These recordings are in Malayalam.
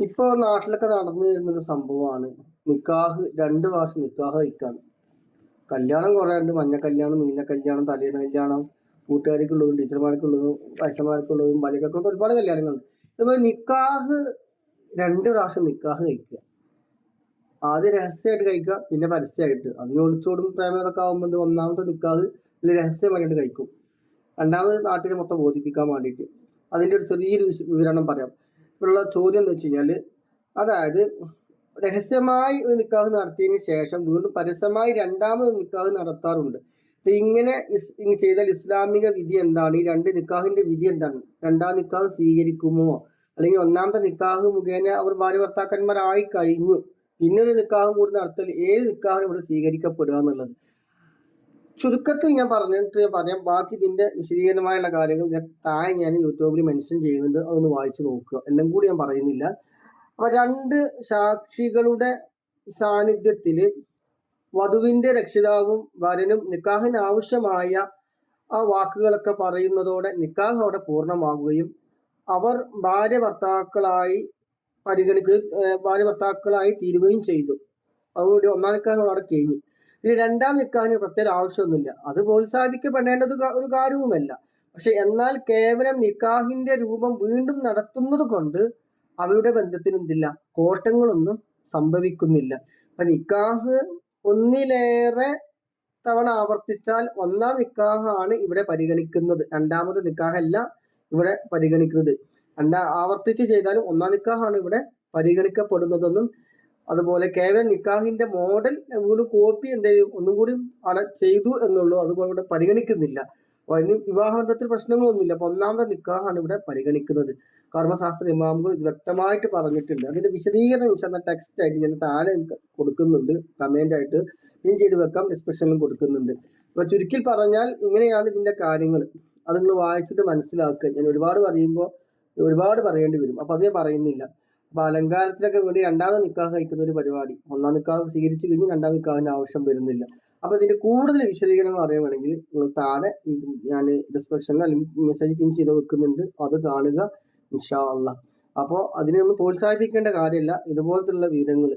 ഇപ്പൊ നാട്ടിലൊക്കെ നടന്നു വരുന്ന ഒരു സംഭവമാണ്. നിക്കാഹ് രണ്ട് പ്രാവശ്യം നിക്കാഹ് കഴിക്കാണ്. കല്യാണം കുറെ ഉണ്ട്. മഞ്ഞ കല്യാണം നീല കല്യാണം തലേന്ന് കല്യാണം കൂട്ടുകാർക്കുള്ളതും ടീച്ചർമാർക്കുള്ളതും വയസ്സന്മാർക്കുള്ളതും ബാലികൾക്കുള്ള ഒരുപാട് കല്യാണങ്ങളുണ്ട്. ഇതുപോലെ നിക്കാഹ് രണ്ട് പ്രാവശ്യം നിക്കാഹ് കഴിക്കുക. ആദ്യം രഹസ്യമായിട്ട് കഴിക്കുക പിന്നെ പരസ്യമായിട്ട്. അതിന് ഒളിച്ചോടും പ്രേമതൊക്കെ ആകുമ്പോൾ ഒന്നാമത്തെ നിക്കാഹ് ഇതിൽ രഹസ്യമായിട്ട് കഴിക്കും. രണ്ടാമത് നാട്ടിനെ മൊത്തം ബോധിപ്പിക്കാൻ വേണ്ടിയിട്ട്. അതിന്റെ ഒരു ചെറിയൊരു വിവരണം പറയാം. ഉള്ള ചോദ്യം എന്ന് വെച്ച് കഴിഞ്ഞാൽ അതായത് രഹസ്യമായി ഒരു നിക്കാഹ് നടത്തിയതിന് ശേഷം വീണ്ടും പരസ്യമായി രണ്ടാമത് നിക്കാഹ് നടത്താറുണ്ട്. ഇങ്ങനെ ചെയ്താൽ ഇസ്ലാമിക വിധി എന്താണ്? ഈ രണ്ട് നിക്കാഹിന്റെ വിധി എന്താണ്? രണ്ടാം നിക്കാഹ് സ്വീകരിക്കുമോ? അല്ലെങ്കിൽ ഒന്നാമത്തെ നിക്കാഹ് മുഖേന അവർ ഭാര്യ ഭർത്താക്കന്മാരായി കഴിഞ്ഞു. പിന്നെ ഒരു നിക്കാഹ് കൂടി നടത്തൽ ഏത് നിക്കാഹാണ് ഇവിടെ സ്വീകരിക്കപ്പെടുക എന്നുള്ളത്? ചുരുക്കത്തിൽ ഞാൻ പറഞ്ഞിട്ട് ഞാൻ പറയാം. ബാക്കി ഇതിന്റെ വിശദീകരണമായുള്ള കാര്യങ്ങൾ ഞാൻ താഴെ ഞാൻ യൂട്യൂബിൽ മെൻഷൻ ചെയ്യുന്നുണ്ട്. അതൊന്ന് വായിച്ചു നോക്കുക. എല്ലാം കൂടി ഞാൻ പറയുന്നില്ല. അപ്പൊ രണ്ട് സാക്ഷികളുടെ സാന്നിധ്യത്തിൽ വധുവിന്റെ രക്ഷിതാവും വരനും നിക്കാഹിന് ആവശ്യമായ ആ വാക്കുകളൊക്കെ പറയുന്നതോടെ നിക്കാഹ് അവിടെ പൂർണമാകുകയും അവർ ഭാര്യ ഭർത്താക്കളായി പരിഗണിക്കുകയും ഭാര്യ ഭർത്താക്കളായി തീരുകയും ചെയ്തു. അതുകൊണ്ട് ഒന്നാം നിക്കാഹ് അവിടെ കഴിഞ്ഞു. ഇനി രണ്ടാം നിക്കാഹിന് പ്രത്യേക ആവശ്യമൊന്നുമില്ല. അത് പ്രോത്സാഹിപ്പിക്കപ്പെടേണ്ടത് ഒരു കാര്യവുമല്ല. പക്ഷെ എന്നാൽ കേവലം നിക്കാഹിന്റെ രൂപം വീണ്ടും നടത്തുന്നത് കൊണ്ട് അവരുടെ ബന്ധത്തിന് എന്തില്ല കോട്ടങ്ങളൊന്നും സംഭവിക്കുന്നില്ല. അപ്പൊ നിക്കാഹ് ഒന്നിലേറെ തവണ ആവർത്തിച്ചാൽ ഒന്നാം നിക്കാഹാണ് ഇവിടെ പരിഗണിക്കുന്നത്. രണ്ടാമത് നിക്കാഹല്ല ഇവിടെ പരിഗണിക്കുന്നത്. രണ്ടാ ആവർത്തിച്ച് ചെയ്താലും ഒന്നാം നിക്കാഹാണ് ഇവിടെ പരിഗണിക്കപ്പെടുന്നതെന്നും അതുപോലെ കേവലം നിക്കാഹിന്റെ മോഡൽ ഒരു കോപ്പി എന്തെങ്കിലും ഒന്നും കൂടി ചെയ്തു എന്നുള്ളൂ. അതുപോലെ ഇവിടെ പരിഗണിക്കുന്നില്ല. അതിന് വിവാഹബന്ധത്തിൽ പ്രശ്നങ്ങളൊന്നുമില്ല. അപ്പൊ ഒന്നാമത്തെ നിക്കാഹാണ് ഇവിടെ പരിഗണിക്കുന്നത്. കർമ്മശാസ്ത്ര ഇമാമുകൾ ഇത് വ്യക്തമായിട്ട് പറഞ്ഞിട്ടുണ്ട്. അതിന്റെ വിശദീകരണം എന്ന ടെക്സ്റ്റ് ആയിട്ട് ഞാൻ താഴെ കൊടുക്കുന്നുണ്ട്. കമന്റ് ആയിട്ട് പിൻ ചെയ്ത് വെക്കാം ഡിസ്ക്രിപ്ഷനിലും കൊടുക്കുന്നുണ്ട്. അപ്പൊ ചുരുക്കിൽ പറഞ്ഞാൽ ഇങ്ങനെയാണ് ഇതിന്റെ കാര്യങ്ങൾ. അത് നിങ്ങൾ വായിച്ചിട്ട് മനസ്സിലാക്കുക. ഞാൻ ഒരുപാട് പറയുമ്പോൾ ഒരുപാട് പറയേണ്ടി വരും. അപ്പൊ അതേ പറയുന്നില്ല. അപ്പൊ അലങ്കാരത്തിനൊക്കെ വേണ്ടി രണ്ടാമത് നിക്കാഹ് കഴിക്കുന്ന ഒരു പരിപാടി. ഒന്നാം നിക്കാഹ് സ്വീകരിച്ചു കഴിഞ്ഞ് രണ്ടാം നിക്കാഹിന്റെ ആവശ്യം വരുന്നില്ല. അപ്പൊ ഇതിന്റെ കൂടുതൽ വിശദീകരണം അറിയണമെങ്കിൽ നിങ്ങൾ താഴെ ഞാൻ ഡിസ്ക്രിപ്ഷനിൽ അല്ലെങ്കിൽ മെസ്സേജ് പിൻ ചെയ്ത് വെക്കുന്നുണ്ട്. അത് കാണുക ഇൻഷാ അല്ല അപ്പോൾ അതിനെ ഒന്ന് പ്രോത്സാഹിപ്പിക്കേണ്ട കാര്യമില്ല. ഇതുപോലത്തുള്ള വിവരങ്ങൾ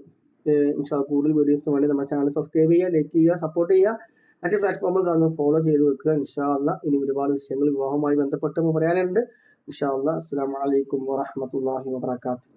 ഇൻഷാ കൂടുതൽ വീഡിയോസിന് വേണ്ടി നമ്മുടെ ചാനൽ സബ്സ്ക്രൈബ് ചെയ്യുക ലൈക്ക് ചെയ്യുക സപ്പോർട്ട് ചെയ്യുക. മറ്റ് പ്ലാറ്റ്ഫോമിൽ കാണുന്ന ഫോളോ ചെയ്ത് വെക്കുക ഇൻഷാ അല്ല ഇനി ഒരുപാട് വിഷയങ്ങൾ വിവാഹവുമായി ബന്ധപ്പെട്ട് പറയാനുണ്ട്. ഇൻഷാ അല്ല അസ്സാം വലൈക്കും വാഹമത്തല്ലാഹി വാബർക്കാത്തു